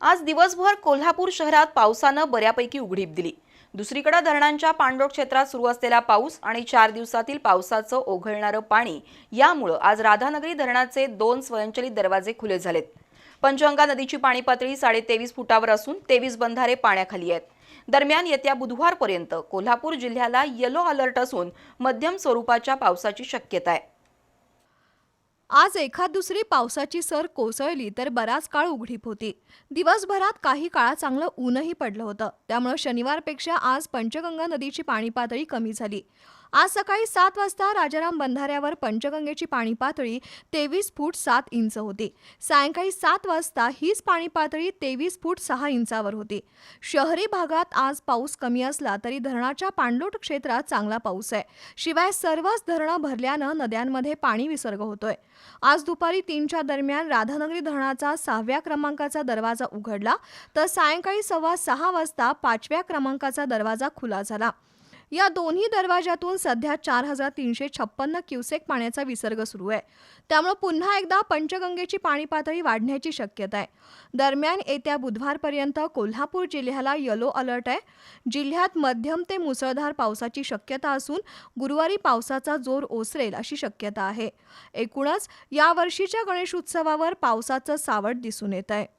आज दिवसभर कोल्हापूर शहरात पावसानं बऱ्यापैकी उघडीप दिली. दुसरीकडे धरणांच्या पाणलोट क्षेत्रात सुरू असलेला पाऊस आणि चार दिवसातील पावसाचं ओघळणारं पाणी यामुळं आज राधानगरी धरणाचे दोन स्वयंचलित दरवाजे खुले झालेत. पंचगंगा नदीची पाणी पातळी साडे तेवीस फुटावर असून तेवीस बंधारे पाण्याखाली आहेत. दरम्यान येत्या बुधवारपर्यंत कोल्हापूर जिल्ह्याला येलो अलर्ट असून मध्यम स्वरूपाच्या पावसाची शक्यता आहे. आज एखाद दुसरी पावसाची सर कोसळली तर बराच काळ उघडीप होती. दिवसभरात काही काळात चांगलं ऊनही पडलं होतं. त्यामुळे शनिवारपेक्षा आज पंचगंगा नदीची पाणी पातळी कमी झाली. आज सकाळी सात वाजता राजाराम बंधाऱ्यावर पंचगंगेची पाणी पातळी तेवीस फूट सात इंच होती. सायंकाळी सात वाजता हीच पाणी पातळी तेवीस फूट सहा इंचावर होती. शहरी भागात आज पाऊस कमी असला तरी धरणाच्या पाणलोट क्षेत्रात चांगला पाऊस आहे. शिवाय सर्वच धरणं भरल्यानं नद्यांमध्ये पाणी विसर्ग होतोय. आज दुपारी तीनच्या दरम्यान राधानगरी धरणाचा सहाव्या क्रमांकाचा दरवाजा उघडला तर सायंकाळी सव्वा सहा वाजता पाचव्या क्रमांकाचा दरवाजा खुला झाला. या दोन्ही दरवाजातून सध्या चार हजार तीनशे छप्पन्न क्युसेक पाण्याचा विसर्ग सुरू आहे. त्यामुळे पुन्हा एकदा पंचगंगेची पाणी पातळी वाढण्याची शक्यता आहे. दरम्यान येत्या बुधवारपर्यंत कोल्हापूर जिल्ह्याला येलो अलर्ट आहे. जिल्ह्यात मध्यम ते मुसळधार पावसाची शक्यता असून गुरुवारी पावसाचा जोर ओसरेल अशी शक्यता आहे. एकूणच यावर्षीच्या गणेशोत्सवावर पावसाचं सावट दिसून येत आहे.